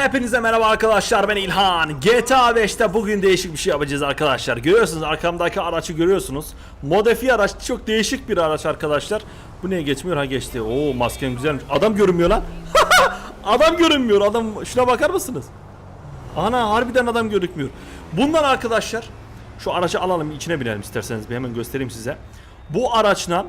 Hepinize merhaba arkadaşlar ben İlhan. GTA 5'te bugün değişik bir şey yapacağız arkadaşlar. Görüyorsunuz arkamdaki araçı görüyorsunuz. Modifiye araç çok değişik bir araç arkadaşlar. Bu niye geçmiyor? Ha geçti. Oo masken güzelmiş. Adam görünmüyor lan. Adam görünmüyor. Adam şuna bakar mısınız? Ana harbiden adam gözükmüyor Bundan arkadaşlar Şu aracı alalım içine binelim isterseniz. Bir hemen göstereyim size. Bu araçla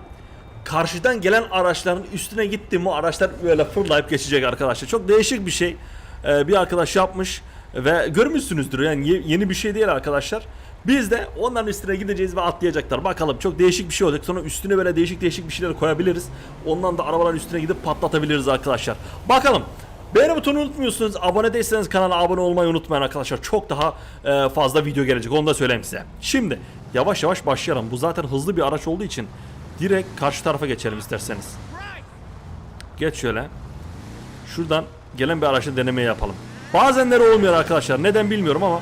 karşıdan gelen araçların üstüne gitti mi araçlar böyle fırlayıp geçecek arkadaşlar. Çok değişik bir şey. Ee, bir arkadaş yapmış ve görmüşsünüzdür yani ye- yeni bir şey değil arkadaşlar. Biz de onların üstüne gideceğiz ve atlayacaklar. Bakalım çok değişik bir şey olacak. Sonra üstüne böyle değişik değişik bir şeyler koyabiliriz. Ondan da arabaların üstüne gidip patlatabiliriz arkadaşlar. Bakalım. Beğeni butonunu unutmuyorsunuz. Abone değilseniz kanala abone olmayı unutmayın arkadaşlar. Çok daha e, fazla video gelecek. Onu da söyleyeyim size. Şimdi yavaş yavaş başlayalım. Bu zaten hızlı bir araç olduğu için direkt karşı tarafa geçelim isterseniz. Geç şöyle. Şuradan gelen bir araçla denemeyi yapalım. Bazenleri olmuyor arkadaşlar. Neden bilmiyorum ama.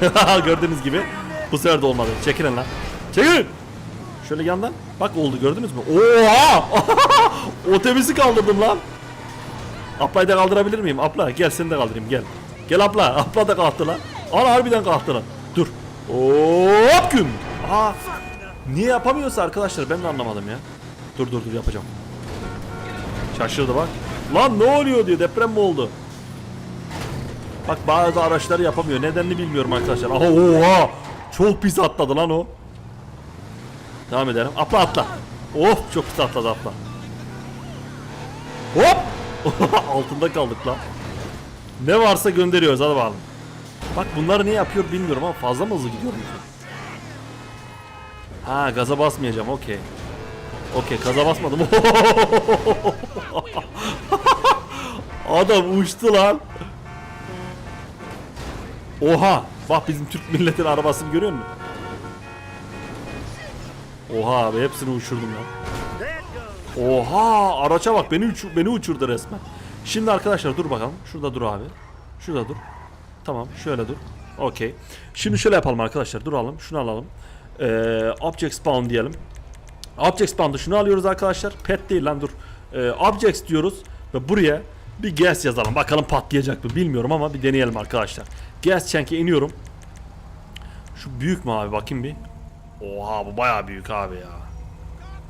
Gördüğünüz gibi bu sefer de olmadı. Çekilin lan. Çekilin. Şöyle yandan. Bak oldu gördünüz mü? Oha! Otobüsü kaldırdım lan. Aplayı da kaldırabilir miyim? Apla gel seni de kaldırayım gel. Gel apla. Apla da kalktı lan. Ana harbiden kalktı lan. Dur. Hop gün. Aa. Niye yapamıyorsa arkadaşlar ben de anlamadım ya. Dur dur dur yapacağım. Şaşırdı bak. Lan ne oluyor diyor deprem mi oldu? Bak bazı araçları yapamıyor. Nedenini bilmiyorum arkadaşlar. Aha, oha! Çok pis atladı lan o. Devam edelim. Atla atla. Of çok pis atladı atla. Hop! Altında kaldık lan. Ne varsa gönderiyoruz hadi bakalım. Bak bunları niye yapıyor bilmiyorum ama fazla mı hızlı gidiyorum? Ha gaza basmayacağım okey. Okey gaza basmadım. Adam uçtu lan. Oha! Bak bizim Türk milletin arabasını görüyor musun? Oha abi hepsini uçurdum lan. Oha! Araça bak beni uç beni uçurdu resmen. Şimdi arkadaşlar dur bakalım. Şurada dur abi. Şurada dur. Tamam şöyle dur. Okey. Şimdi şöyle yapalım arkadaşlar. Duralım. Şunu alalım. Ee, object spawn diyelim. Object spawn'da şunu alıyoruz arkadaşlar. Pet değil lan dur. Ee, objects diyoruz ve buraya bir gas yazalım. Bakalım patlayacak mı bilmiyorum ama bir deneyelim arkadaşlar. Gas tank'e iniyorum. Şu büyük mü abi bakayım bir. Oha bu bayağı büyük abi ya.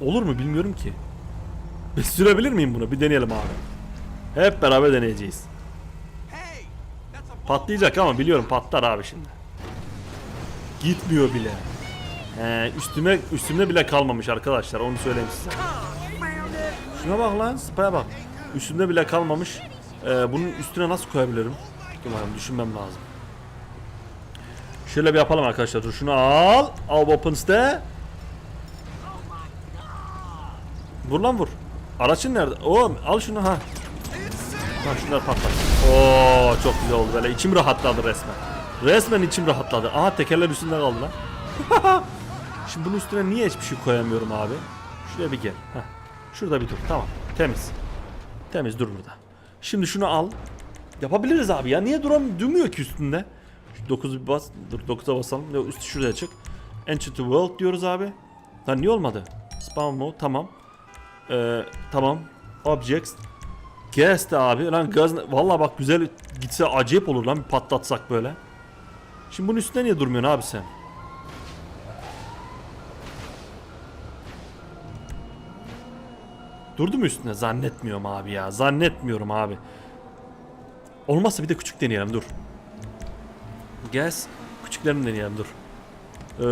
Olur mu bilmiyorum ki. Bir sürebilir miyim bunu? Bir deneyelim abi. Hep beraber deneyeceğiz. Patlayacak ama biliyorum patlar abi şimdi. Gitmiyor bile. He, üstüme üstümde bile kalmamış arkadaşlar onu söyleyeyim size. Şuna bak lan spaya bak. Üstümde bile kalmamış. Ee, bunun üstüne nasıl koyabilirim? Bakalım düşünmem lazım. Şöyle bir yapalım arkadaşlar. Dur şunu al. Al weapons'te. Vur lan vur. Araçın nerede? Oo al şunu ha. Ha şunlar patlar. Oo çok güzel oldu böyle. İçim rahatladı resmen. Resmen içim rahatladı. Aha tekerler üstünde kaldı lan. Şimdi bunun üstüne niye hiçbir şey koyamıyorum abi? Şuraya bir gel. Heh. Şurada bir dur. Tamam. Temiz. Temiz dur burada. Şimdi şunu al. Yapabiliriz abi ya. Niye duram durmuyor ki üstünde? Şu 9'u bir bas. Dur 9'a basalım. Yok üstü şuraya çık. Enter to world diyoruz abi. Lan niye olmadı? Spawn mode tamam. Ee, tamam. Objects. De abi. Lan gaz Vallahi bak güzel gitse acayip olur lan bir patlatsak böyle. Şimdi bunun üstünde niye durmuyorsun abi sen? Durdu mu üstüne? Zannetmiyorum abi ya. Zannetmiyorum abi. Olmazsa bir de küçük deneyelim dur. Gas. Küçüklerini deneyelim dur. Ee,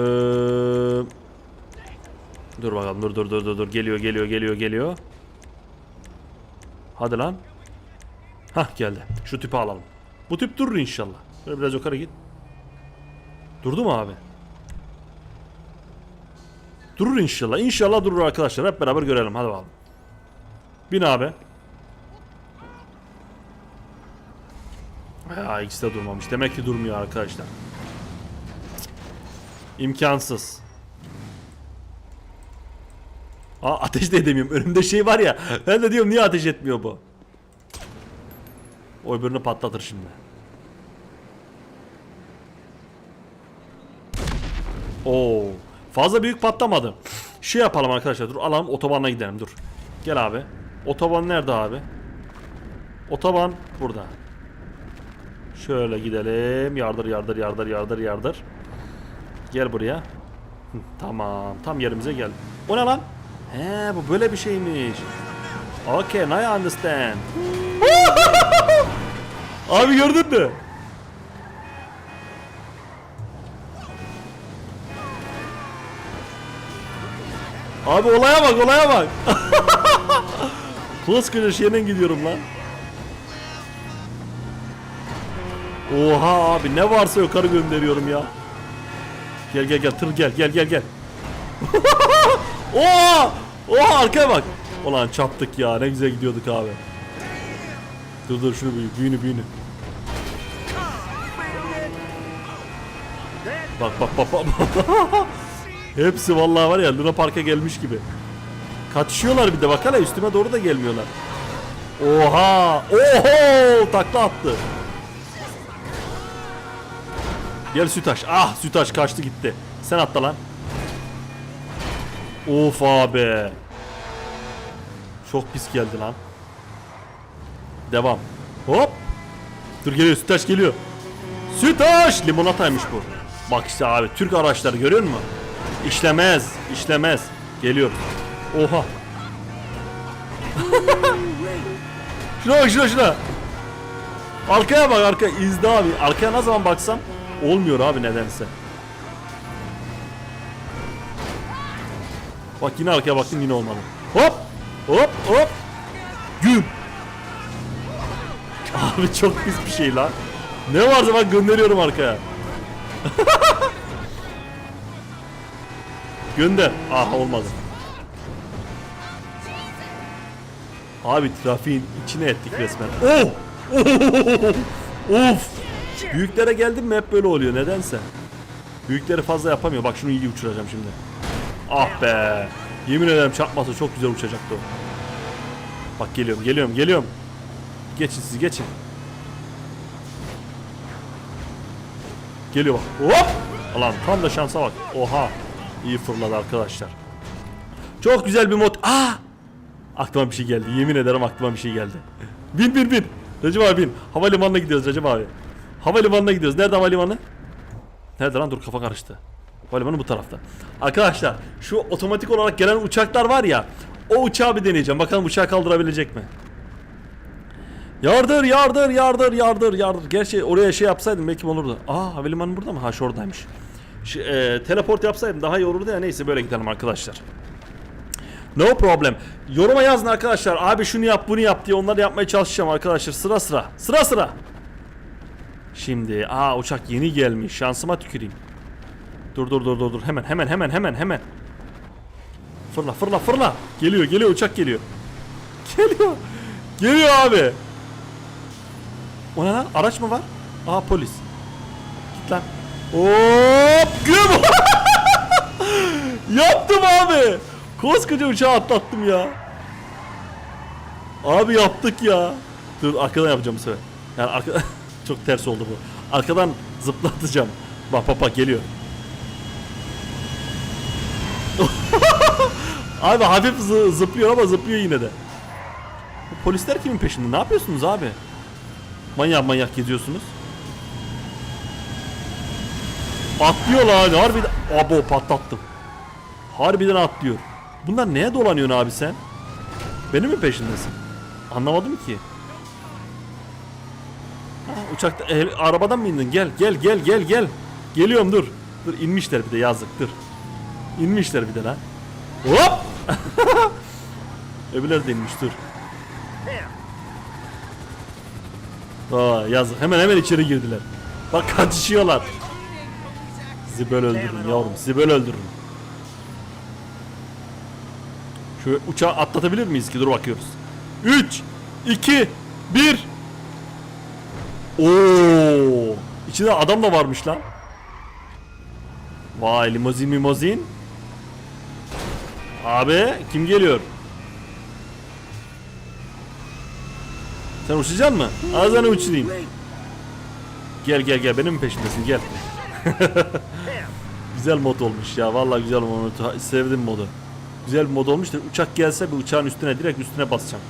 dur bakalım dur dur dur dur dur. Geliyor geliyor geliyor geliyor. Hadi lan. Hah geldi. Şu tüpü alalım. Bu tüp durur inşallah. Böyle biraz yukarı git. Durdu mu abi? Durur inşallah. İnşallah durur arkadaşlar. Hep beraber görelim. Hadi bakalım. Bin abi. Ya ikisi de durmamış. Demek ki durmuyor arkadaşlar. İmkansız. Aa ateş de edemiyorum. Önümde şey var ya. Ben de diyorum niye ateş etmiyor bu? O öbürünü patlatır şimdi. Oo. Fazla büyük patlamadı. Şey yapalım arkadaşlar. Dur alalım otobana gidelim dur. Gel abi. Otoban nerede abi? Otoban burada. Şöyle gidelim. Yardır yardır yardır yardır yardır. Gel buraya. Tamam. Tam yerimize gel. O ne lan? He bu böyle bir şeymiş. Okay, now I understand. Abi gördün mü? Abi olaya bak olaya bak. Koskoca şeyden gidiyorum lan. Oha abi ne varsa yukarı gönderiyorum ya. Gel gel gel tır gel gel gel gel. Oha! Oha arkaya bak. Ulan çaptık ya ne güzel gidiyorduk abi. Dur dur şunu büyü büyünü büyünü. Bak bak bak bak. Hepsi vallahi var ya Luna Park'a gelmiş gibi. Kaçışıyorlar bir de bak hele üstüme doğru da gelmiyorlar. Oha! Oho! Takla attı. Gel Sütaş. Ah Sütaş kaçtı gitti. Sen atla lan. Of abi. Çok pis geldi lan. Devam. Hop. Dur geliyor Sütaş geliyor. Sütaş! Limonataymış bu. Bak işte abi Türk araçları görüyor musun? İşlemez. işlemez. Geliyor. Oha. şuna bak şuna şuna. Arkaya bak arka izle abi. Arkaya ne zaman baksam olmuyor abi nedense. Bak yine arkaya baktım yine olmadı. Hop! Hop! Hop! Güm! Abi çok pis bir şey lan. Ne varsa bak gönderiyorum arkaya. Gönder. Ah olmadı. Abi trafiğin içine ettik resmen. Oh! of! Büyüklere geldim mi hep böyle oluyor nedense. Büyükleri fazla yapamıyor. Bak şunu iyi uçuracağım şimdi. Ah be. Yemin ederim çarpmasa çok güzel uçacaktı o. Bak geliyorum geliyorum geliyorum. Geçin siz geçin. Geliyor bak. Hop! Ulan tam da şansa bak. Oha. İyi fırladı arkadaşlar. Çok güzel bir mod. Aa! Aklıma bir şey geldi. Yemin ederim aklıma bir şey geldi. Bin bin bin. Recep abi bin. Havalimanına gidiyoruz Recep abi. Havalimanına gidiyoruz. Nerede havalimanı? Nerede lan? Dur kafa karıştı. Havalimanı bu tarafta. Arkadaşlar şu otomatik olarak gelen uçaklar var ya. O uçağı bir deneyeceğim. Bakalım uçağı kaldırabilecek mi? Yardır yardır yardır yardır yardır. Gerçi oraya şey yapsaydım belki olurdu. Aa havalimanı burada mı? Ha şuradaymış. Şu, e, teleport yapsaydım daha iyi olurdu ya. Neyse böyle gidelim arkadaşlar. No problem. Yoruma yazın arkadaşlar. Abi şunu yap bunu yap diye onları yapmaya çalışacağım arkadaşlar. Sıra sıra. Sıra sıra. Şimdi aa uçak yeni gelmiş. Şansıma tüküreyim. Dur dur dur dur dur. Hemen hemen hemen hemen hemen. Fırla fırla fırla. Geliyor geliyor uçak geliyor. Geliyor. Geliyor abi. O ne lan? Araç mı var? Aa polis. Git lan. Hop! Güm! Yaptım abi. Koskoca uçağı atlattım ya. Abi yaptık ya. Dur arkadan yapacağım bu sefer. Yani arka... çok ters oldu bu. Arkadan zıplatacağım. Bak bak bak geliyor. abi hafif zı- zıplıyor ama zıplıyor yine de. Polisler kimin peşinde? Ne yapıyorsunuz abi? Manyak manyak geziyorsunuz. Atlıyor lan harbiden. Abo patlattım. Harbiden atlıyor. Bunlar neye dolanıyorsun abi sen? Benim mi peşindesin? Anlamadım ki. Ha, uçakta e, arabadan mı indin? Gel gel gel gel gel. Geliyorum dur. Dur inmişler bir de yazık dur. İnmişler bir de lan. Hop! Öbürler de inmiş dur. Aa yazık. Hemen hemen içeri girdiler. Bak kaçışıyorlar. Sizi böyle öldürürüm yavrum. Sizi böyle öldürürüm. Şu uçağı atlatabilir miyiz ki? Dur bakıyoruz. 3 2 1 Oo! İçinde adam da varmış lan. Vay limozin limozin. Abi kim geliyor? Sen uçacak mı? Ağzını uçurayım. Gel gel gel benim mi peşindesin gel. güzel mod olmuş ya vallahi güzel mod sevdim modu. Güzel bir mod olmuş da uçak gelse bir uçağın üstüne direkt üstüne basacağım.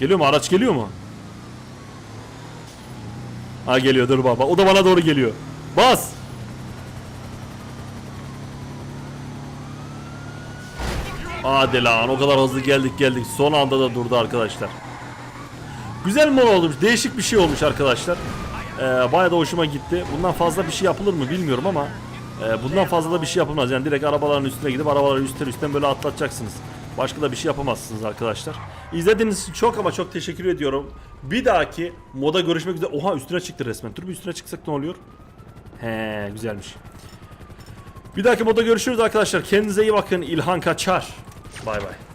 Geliyor mu? Araç geliyor mu? Ha geliyor dur baba. O da bana doğru geliyor. Bas. Hadi lan o kadar hızlı geldik geldik. Son anda da durdu arkadaşlar. Güzel mola olmuş. Değişik bir şey olmuş arkadaşlar. Ee, bayağı da hoşuma gitti. Bundan fazla bir şey yapılır mı bilmiyorum ama e, bundan fazla da bir şey yapılmaz. Yani direkt arabaların üstüne gidip arabaları üstten üstten böyle atlatacaksınız. Başka da bir şey yapamazsınız arkadaşlar. İzlediğiniz için çok ama çok teşekkür ediyorum. Bir dahaki moda görüşmek üzere. Oha üstüne çıktı resmen. Dur bir üstüne çıksak ne oluyor? He güzelmiş. Bir dahaki moda görüşürüz arkadaşlar. Kendinize iyi bakın. İlhan Kaçar. Bay bay.